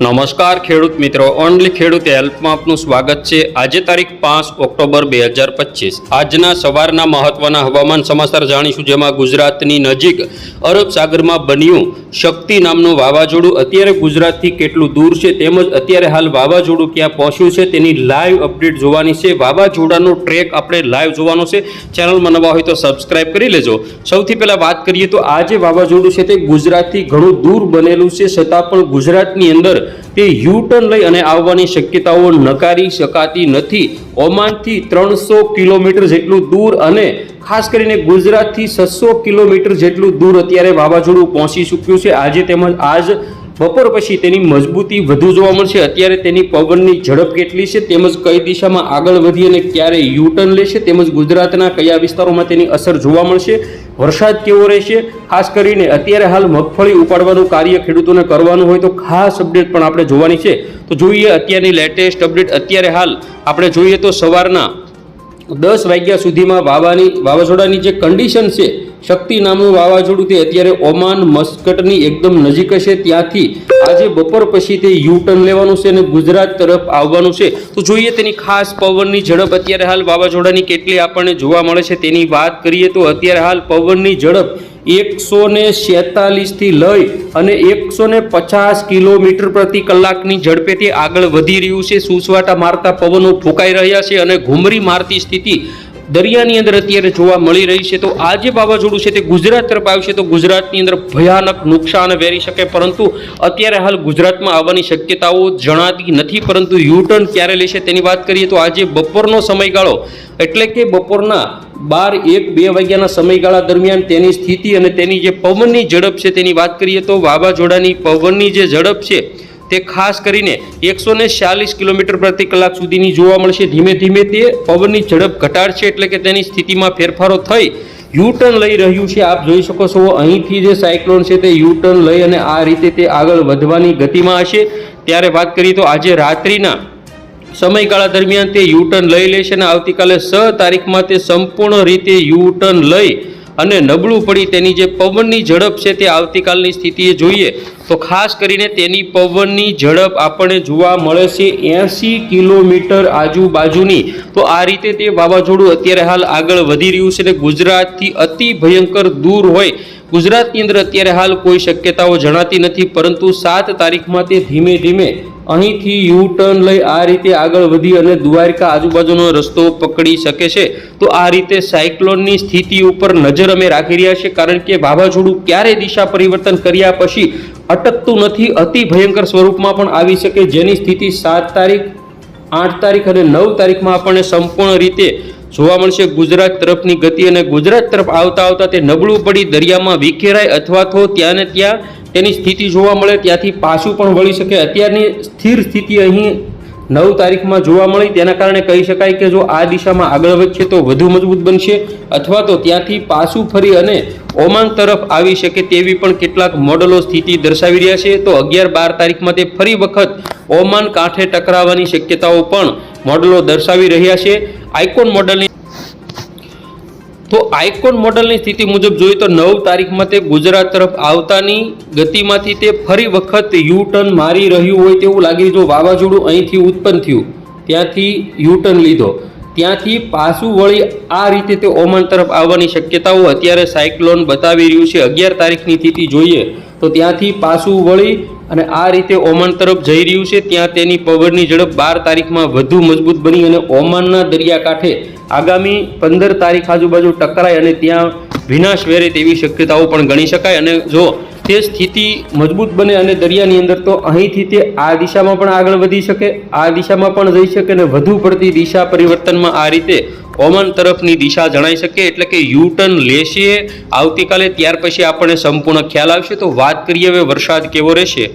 નમસ્કાર ખેડૂત મિત્રો, ઓનલી ખેડૂત હેલ્પમાં આપનું સ્વાગત છે. આજે તારીખ પાંચ ઓક્ટોબર બે હજાર પચીસ. આજના સવારના મહત્વના હવામાન સમાચાર જાણીશું, જેમાં ગુજરાતની નજીક અરબ સાગરમાં બન્યું શક્તિ નામનું વાવાઝોડું. અત્યારે ગુજરાતથી કેટલું દૂર છે તેમજ અત્યારે હાલ વાવાઝોડું ક્યાં પહોંચ્યું છે તેની લાઈવ અપડેટ જોવાની છે. વાવાઝોડાનો ટ્રેક આપણે લાઈવ જોવાનો છે. ચેનલમાં નવા હોય તો સબસ્ક્રાઈબ કરી લેજો. સૌથી પહેલાં વાત કરીએ તો આ જે વાવાઝોડું છે તે ગુજરાતથી ઘણું દૂર બનેલું છે. છતાં પણ ગુજરાતની અંદર તે યુટર્ન લઈ અને આવવાની શક્યતાઓ નકારી શકાતી નથી. ઓમાનથી ત્રણસો કિલોમીટર જેટલું દૂર અને ખાસ કરીને ગુજરાતથી છસો કિલોમીટર જેટલું દૂર અત્યારે વાવાઝોડું પહોંચી ચૂક્યું છે. આજે તેમજ આજ બપોર પછી તેની મજબૂતી વધુ જોવા મળશે. અત્યારે તેની પવનની ઝડપ કેટલી છે તેમજ કઈ દિશામાં આગળ વધી અને ક્યારે યુટર્ન લેશે તેમજ ગુજરાતના કયા વિસ્તારોમાં તેની અસર જોવા મળશે. વરસાદ કેવો રહેશે? ખાસ કરીને અત્યારે હાલ મગફળી ઉપાડવાનું કાર્ય ખેડૂતોને કરવાનું હોય તો ખાસ અપડેટ પણ આપણે જોવાની છે. તો જોઈએ અત્યારની લેટેસ્ટ અપડેટ. અત્યારે હાલ આપણે જોઈએ તો સવારના દસ વાગ્યા સુધીમાં વાવાની, વાવાઝોડાની જે કન્ડિશન છે શક્તિ નામનું વાવાઝોડું તે અત્યારે ઓમાન મસ્કટની એકદમ નજીક છે ત્યાંથી આજે બપોર પછી તે યુ ટર્ન લેવાનું છે અને ગુજરાત તરફ આવવાનું છે. તો જોઈએ તેની ખાસ પવનની ઝડપ અત્યારે હાલ વાવાઝોડાની કેટલી આપણને જોવા મળે છે તેની વાત કરીએ તો અત્યારે હાલ પવનની ઝડપ એકસો ને છેતાલીસથી લઈ અને એકસો ને પચાસ કિલોમીટર પ્રતિ કલાકની ઝડપેથી આગળ વધી રહ્યું છે. સુસવાટા મારતા પવનો ફૂંકાઈ રહ્યા છે અને ઘૂમરી મારતી સ્થિતિ દરિયાની અંદર અત્યારે જોવા મળી રહી છે. તો આ જે વાવાઝોડું છે તે ગુજરાત તરફ આવશે તો ગુજરાતની અંદર ભયાનક નુકસાન વેરી શકે, પરંતુ અત્યારે હાલ ગુજરાતમાં આવવાની શક્યતાઓ જણાતી નથી, પરંતુ યુ ટર્ન ક્યારે લેશે તેની વાત કરીએ તો આજે બપોરનો સમયગાળો, એટલે કે બપોરના બાર એક બે વાગ્યાના સમયગાળા દરમિયાન તેની સ્થિતિ અને તેની જે પવનની ઝડપ છે તેની વાત કરીએ તો વાવાઝોડાની પવનની જે ઝડપ છે તે ખાસ કરીને એકસો ને ચાલીસ કિલોમીટર પ્રતિ કલાક સુધીની જોવા મળશે. ધીમે ધીમે તે પવનની ઝડપ ઘટાડશે એટલે કે તેની સ્થિતિમાં ફેરફારો થઈ યુ ટર્ન લઈ રહ્યું છે. આપ જોઈ શકો છો, અહીંથી જે સાયક્લોન છે તે યુ ટર્ન લઈ અને આ રીતે તે આગળ વધવાની ગતિમાં હશે. ત્યારે વાત કરીએ તો આજે રાત્રિના સમયગાળા દરમિયાન તે યુ ટર્ન લઈ લેશે અને આવતીકાલે છ તારીખમાં તે સંપૂર્ણ રીતે યુટર્ન લઈ અને નબળું પડી તેની જે પવનની ઝડપ છે તે આવતીકાલની સ્થિતિએ જોઈએ તો ખાસ કરીને તેની પવનની ઝડપ આપણને જોવા મળે છે એંસી કિલોમીટર આજુબાજુની. તો આ રીતે તે વાવાઝોડું અત્યારે હાલ આગળ વધી રહ્યું છે અને ગુજરાતથી અતિ ભયંકર દૂર હોય. ગુજરાતની અંદર અત્યારે હાલ કોઈ શક્યતાઓ જણાતી નથી, પરંતુ સાત તારીખમાં તે ધીમે ધીમે અહીંથી યુ ટર્ન લઈ આ રીતે આગળ વધી અને દ્વારકા આજુબાજુનો રસ્તો પકડી શકે છે. તો આ રીતે સાયક્લોનની સ્થિતિ ઉપર નજર અમે રાખી રહ્યા છીએ, કારણ કે વાવાઝોડું ક્યારે દિશા પરિવર્તન કર્યા પછી અટકતું નથી, અતિ ભયંકર સ્વરૂપમાં પણ આવી શકે. જેની સ્થિતિ સાત તારીખ, આઠ તારીખ અને નવ તારીખમાં આપણને સંપૂર્ણ રીતે જોવા મળશે ગુજરાત તરફની ગતિ અને ગુજરાત તરફ આવતા આવતા તે નબળું પડી દરિયામાં વિખેરાય અથવા તો ત્યાં ને ત્યાં તેની સ્થિતિ જોવા મળે, ત્યાંથી પાછું પણ વળી શકે. અત્યારની સ્થિર સ્થિતિ અહીં નવ તારીખમાં જોવા મળી. તેના કારણે કહી શકાય કે જો આ દિશામાં આગળ વધશે તો વધુ મજબૂત બનશે અથવા તો ત્યાંથી પાછું ફરી અને ઓમાન તરફ આવી શકે તેવી પણ કેટલાક મોડલો સ્થિતિ દર્શાવી રહ્યા છે. તો અગિયાર બાર તારીખમાં તે ફરી વખત ઓમાન કાંઠે ટકરાવવાની શક્યતાઓ પણ મોડલો દર્શાવી રહ્યા છે. આઇકોન મોડલની તો આઇકોન મોડલની સ્થિતિ મુજબ જોઈએ તો નવ તારીખમાં તે ગુજરાત તરફ આવતાની ગતિમાંથી તે ફરી વખત યુ ટર્ન મારી રહ્યું હોય તેવું લાગી જો વાવાઝોડું અહીંથી ઉત્પન્ન થયું. ત્યાંથી યુ ટર્ન લીધો. ત્યાંથી પાછું વળી આ રીતે તે ઓમાન તરફ આવવાની શક્યતાઓ અત્યારે સાયક્લોન બતાવી રહ્યું છે. અગિયાર તારીખની સ્થિતિ જોઈએ તો ત્યાંથી પાછું વળી અને આ રીતે ઓમાન તરફ જઈ રહ્યું છે, ત્યાં તેની પવનની ઝડપ બાર તારીખમાં વધુ મજબૂત બની અને ઓમાનના દરિયાકાંઠે આગામી પંદર તારીખ આજુબાજુ ટકરાય અને ત્યાં વિનાશ વેરે તેવી શક્યતાઓ પણ ગણી શકાય. અને જો તે સ્થિતિ મજબૂત બને અને દરિયાની અંદર તો અહીંથી તે આ દિશામાં પણ આગળ વધી શકે, આ દિશામાં પણ જઈ શકે અને વધુ પડતી દિશા પરિવર્તનમાં આ રીતે ઓમાન તરફની દિશા જણાઈ શકે એટલે કે યુ ટર્ન લેશે. આવતીકાલે ત્યાર પછી આપણને સંપૂર્ણ ખ્યાલ આવશે. તો વાત કરીએ હવે વરસાદ કેવો રહેશે.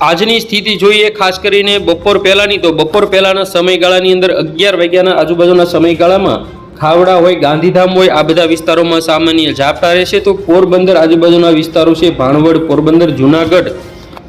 આજની સ્થિતિ જોઈએ ખાસ કરીને બપોર પહેલાંની. તો બપોર પહેલાંના સમયગાળાની અંદર અગિયાર વાગ્યાના આજુબાજુના સમયગાળામાં ખાવડા હોય, ગાંધીધામ હોય, આ બધા વિસ્તારોમાં સામાન્ય ઝાપટા રહેશે. તો પોરબંદર આજુબાજુના વિસ્તારો છે, ભાણવડ, પોરબંદર, જુનાગઢ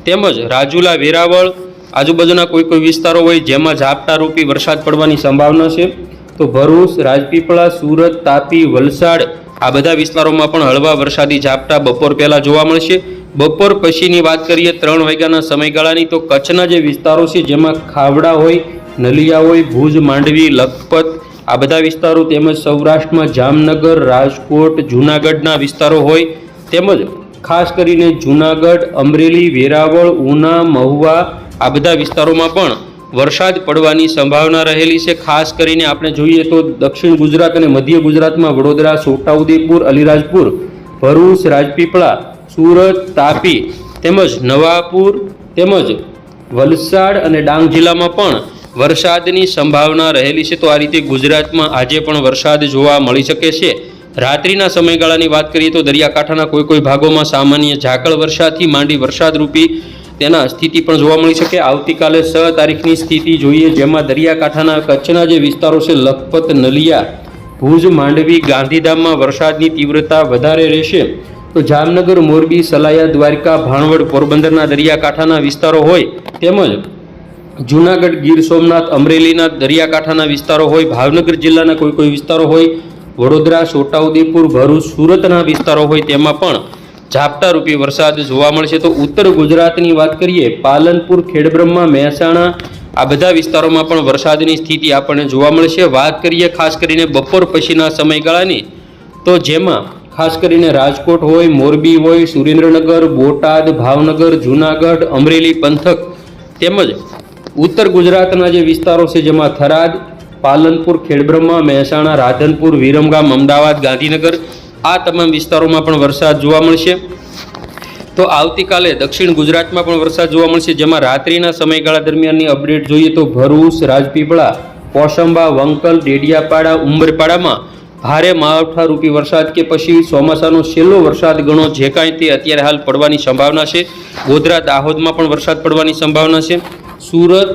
તેમજ રાજુલા, વેરાવળ આજુબાજુના કોઈ કોઈ વિસ્તારો હોય, જેમાં ઝાપટા રૂપી વરસાદ પડવાની સંભાવના છે. તો ભરૂચ, રાજપીપળા, સુરત, તાપી, વલસાડ આ બધા વિસ્તારોમાં પણ હળવા વરસાદી ઝાપટા બપોર પહેલાં જોવા મળશે. બપોર પછીની વાત કરીએ ત્રણ વાગ્યાના સમયગાળાની, તો કચ્છના જે વિસ્તારો છે, જેમાં ખાવડા હોય, નલિયા હોય, ભુજ, માંડવી, લખપત આ બધા વિસ્તારો તેમજ સૌરાષ્ટ્રમાં જામનગર, રાજકોટ, જૂનાગઢના વિસ્તારો હોય, તેમજ ખાસ કરીને જૂનાગઢ, અમરેલી, વેરાવળ, ઉના, મહુવા આ બધા વિસ્તારોમાં પણ વરસાદ પડવાની સંભાવના રહેલી છે. ખાસ કરીને આપણે જોઈએ તો દક્ષિણ ગુજરાત અને મધ્ય ગુજરાતમાં વડોદરા, છોટાઉદેપુર, અલીરાજપુર, ભરૂચ, રાજપીપળા, સુરત, તાપી તેમજ નવાપુર તેમજ વલસાડ અને ડાંગ જિલ્લામાં પણ વરસાદની સંભાવના રહેલી છે. તો આ રીતે ગુજરાતમાં આજે પણ વરસાદ જોવા મળી શકે છે. રાત્રિના સમયગાળાની વાત કરીએ તો દરિયાકાંઠાના કોઈ કોઈ ભાગોમાં સામાન્ય ઝાકળ વર્ષાથી માંડી વરસાદરૂપી તેના સ્થિતિ પણ જોવા મળી શકે. આવતીકાલે છ તારીખની સ્થિતિ જોઈએ, જેમાં દરિયાકાંઠાના કચ્છના જે વિસ્તારો છે, લખપત, નલિયા, ભુજ, માંડવી, ગાંધીધામમાં વરસાદની તીવ્રતા વધારે રહેશે. તો જામનગર, મોરબી, સલાયા, દ્વારકા, ભાણવડ, પોરબંદરના દરિયાકાંઠાના વિસ્તારો હોય, તેમજ જૂનાગઢ, ગીર સોમનાથ, અમરેલીના દરિયાકાંઠાના વિસ્તારો હોય, ભાવનગર જિલ્લાના કોઈ કોઈ વિસ્તારો હોય, વડોદરા, છોટાઉદેપુર, ભરૂચ, સુરતના વિસ્તારો હોય, તેમાં પણ ઝાપટારૂપી વરસાદ જોવા મળશે. તો ઉત્તર ગુજરાતની વાત કરીએ, પાલનપુર, ખેડબ્રહ્મા, મહેસાણા, આ બધા વિસ્તારોમાં પણ વરસાદની સ્થિતિ આપણને જોવા મળશે. વાત કરીએ ખાસ કરીને બપોર પછીના સમયગાળાની, તો જેમાં ખાસ કરીને રાજકોટ હોય, મોરબી હોય, સુરેન્દ્રનગર, બોટાદ, ભાવનગર, જૂનાગઢ, અમરેલી, પંથક તેમજ ઉત્તર ગુજરાતના જે વિસ્તારો છે, જેમાં થરાદ, પાલનપુર, ખેડબ્રહ્મા, મહેસાણા, રાધનપુર, વિરમગામ, અમદાવાદ, ગાંધીનગર આ તમામ વિસ્તારોમાં પણ વરસાદ જોવા મળશે. તો આવતીકાલે દક્ષિણ ગુજરાતમાં પણ વરસાદ જોવા મળશે. જેમાં રાત્રિના સમયગાળા દરમિયાનની અપડેટ જોઈએ તો ભરૂચ, રાજપીપળા કોસંબા વંકલ, ડેડિયાપાડા, ઉંબરપાડામાં ભારે માવઠારૂપી વરસાદ કે પછી ચોમાસાનો છેલ્લો વરસાદ ગણો જે કાંઈ તે અત્યારે હાલ પડવાની સંભાવના છે. ગોધરા, દાહોદમાં પણ વરસાદ પડવાની સંભાવના છે. સુરત,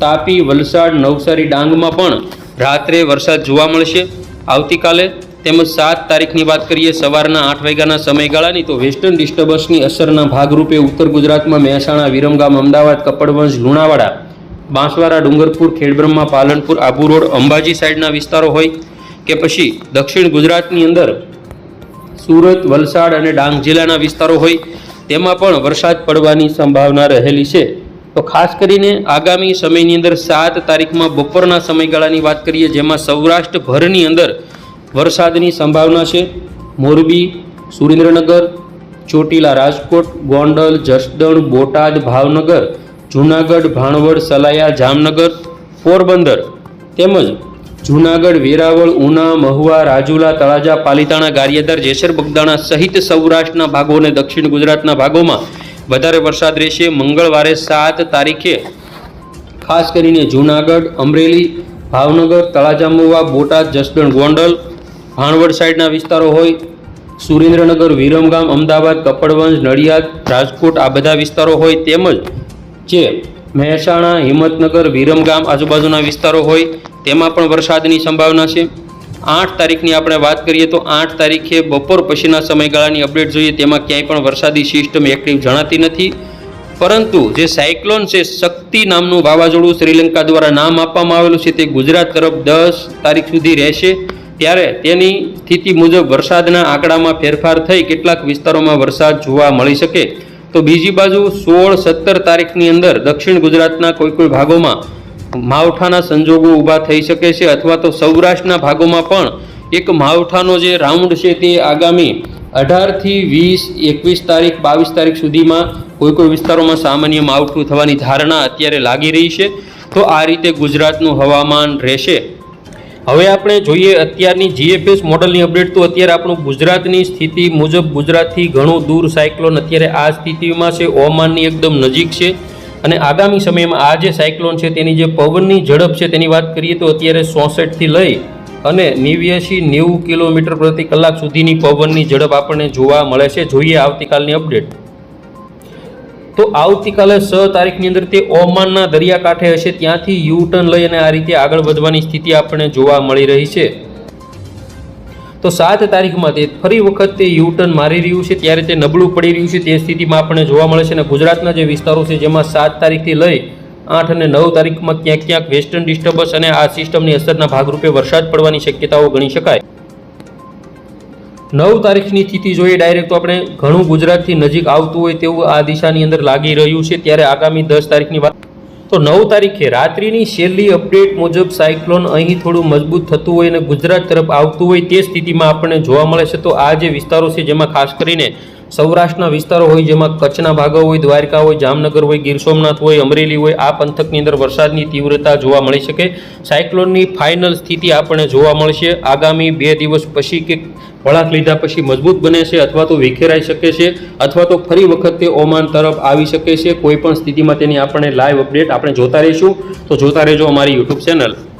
તાપી, વલસાડ, નવસારી, ડાંગમાં પણ રાત્રે વરસાદ જોવા મળશે. આવતીકાલે તેમજ સાત તારીખની વાત કરીએ, સવારના આઠ વાગ્યાના સમયગાળાની, તો વેસ્ટર્ન ડિસ્ટર્બન્સની અસરના ભાગરૂપે ઉત્તર ગુજરાતમાં મહેસાણા, વિરમગામ, અમદાવાદ કપડવંશ લુણાવાડા, બાંસવાડા, ડુંગરપુર, ખેડબ્રહ્મા, પાલનપુર, આબુ રોડ, અંબાજી સાઈડના વિસ્તારો હોય કે પછી દક્ષિણ ગુજરાતની અંદર સુરત, વલસાડ અને ડાંગ જિલ્લાના વિસ્તારો હોય, તેમાં પણ વરસાદ પડવાની સંભાવના રહેલી છે. તો ખાસ કરીને આગામી સમયની અંદર સાત તારીખમાં બપોરના સમયગાળાની વાત કરીએ, જેમાં સૌરાષ્ટ્રભરની અંદર વરસાદની સંભાવના છે. મોરબી, સુરેન્દ્રનગર, ચોટીલા રાજકોટ, ગોંડલ, જસદણ, બોટાદ, ભાવનગર, જૂનાગઢ, ભાણવડ, સલાયા, જામનગર, પોરબંદર તેમજ જૂનાગઢ, વેરાવળ, ઉના, મહુવા, રાજુલા, તળાજા, પાલીતાણા ગારિયાદર જેસર, બગદાણા સહિત સૌરાષ્ટ્રના ભાગો અને દક્ષિણ ગુજરાતના ભાગોમાં વધારે વરસાદ રહેશે. મંગળવારે સાત તારીખે ખાસ કરીને જૂનાગઢ, અમરેલી, ભાવનગર, તળાજા, મહુવા, બોટાદ, જસદણ, ગોંડલ ભાણવડ સાઈડના વિસ્તારો હોય, સુરેન્દ્રનગર, વિરમગામ, અમદાવાદ, કપડવંજ, નડિયાદ, રાજકોટ આ બધા વિસ્તારો હોય તેમજ જે મહેસાણા, હિંમતનગર, વિરમગામ આજુબાજુના વિસ્તારો હોય તેમાં પણ વરસાદની સંભાવના છે. આઠ તારીખની આપણે વાત કરીએ તો આઠ તારીખે બપોર પછીના સમયગાળાની અપડેટ જોઈએ તેમાં ક્યાંય પણ વરસાદી સિસ્ટમ એક્ટિવ જણાતી નથી. પરંતુ જે સાયક્લોન છે શક્તિ નામનું વાવાઝોડું શ્રીલંકા દ્વારા નામ આપવામાં આવેલું છે તે ગુજરાત તરફ દસ તારીખ સુધી રહેશે. ત્યારે તેની સ્થિતિ મુજબ વરસાદના આંકડામાં ફેરફાર થઈ કેટલાક વિસ્તારોમાં વરસાદ જોવા મળી શકે. તો બીજી બાજુ સોળ સત્તર તારીખની અંદર દક્ષિણ ગુજરાતના કોઈ કોઈ ભાગોમાં માવઠાના સંજોગો ઊભા થઈ શકે છે અથવા તો સૌરાષ્ટ્રના ભાગોમાં પણ એક માવઠાનો જે રાઉન્ડ છે તે આગામી અઢારથી વીસ એકવીસ તારીખ, બાવીસ તારીખ સુધીમાં કોઈ કોઈ વિસ્તારોમાં સામાન્ય માવઠું થવાની ધારણા અત્યારે લાગી રહી છે. તો આ રીતે ગુજરાતનું હવામાન રહેશે. હવે આપણે જોઈએ અત્યારની જીએફએસ મોડલની અપડેટ તો અત્યારે આપણું ગુજરાતની સ્થિતિ મુજબ ગુજરાતથી ઘણું દૂર સાયક્લોન અત્યારે આ સ્થિતિમાં છે, ઓમાનની એકદમ નજીક છે. અને આગામી સમયમાં આ જે સાયક્લોન છે, તેની જે પવનની ઝડપ છે, તેની વાત કરીએ તો અત્યારે ચોસઠથી લઈ અને નેવ્યાસી નેવું કિલોમીટર પ્રતિ કલાક સુધીની પવનની ઝડપ આપણને જોવા મળે છે. જોઈએ આવતીકાલની અપડેટ તો આવતીકાલે છ તારીખની અંદર તે ઓમાનના દરિયાકાંઠે હશે. ત્યાંથી યુ ટર્ન લઈ અને આ રીતે આગળ વધવાની સ્થિતિ આપણને જોવા મળી રહી છે. તો સાત તારીખમાં તે ફરી વખત તે યુ ટર્ન મારી રહ્યું છે. ત્યારે તે નબળું પડી રહ્યું છે. તે સ્થિતિમાં આપણને જોવા મળે છે અને ગુજરાતના જે વિસ્તારો છે, જેમાં સાત તારીખથી લઈ આઠ અને નવ તારીખમાં ક્યાંક ક્યાંક વેસ્ટર્ન ડિસ્ટર્બન્સ અને આ સિસ્ટમની અસરના ભાગરૂપે વરસાદ પડવાની શક્યતાઓ ગણી શકાય. નવ તારીખની સ્થિતિ જોઈએ. ડાયરેક્ટ તો આપણે ઘણું ગુજરાતથી નજીક આવતું હોય તેવું આ દિશાની અંદર લાગી રહ્યું છે. ત્યારે આગામી દસ તારીખની વાત તો નવ તારીખે રાત્રિની છેલ્લી અપડેટ મુજબ સાયક્લોન અહીં થોડું મજબૂત થતું હોય અને ગુજરાત તરફ આવતું હોય તે સ્થિતિમાં આપણને જોવા મળે છે. તો આ જે વિસ્તારો છે જેમાં ખાસ કરીને સૌરાષ્ટ્રના વિસ્તારો હોય જેમાં કચ્છના ભાગો હોય, દ્વારકા હોય, જામનગર હોય, ગીર સોમનાથ હોય, અમરેલી હોય, આ પંથકની અંદર વરસાદની તીવ્રતા જોવા મળી શકે. સાયક્લોનની ફાઇનલ સ્થિતિ આપણને જોવા મળશે. આગામી બે દિવસ પછી કે વળાંક લીધા પછી મજબૂત બને છે અથવા તો વિખેરાઈ શકે છે અથવા તો ફરી વખત તે ઓમાન તરફ આવી શકે છે. કોઈપણ સ્થિતિમાં તેની આપણે લાઈવ અપડેટ આપણે જોતા રહીશું. તો જોતા રહેજો અમારી યુટ્યુબ ચેનલ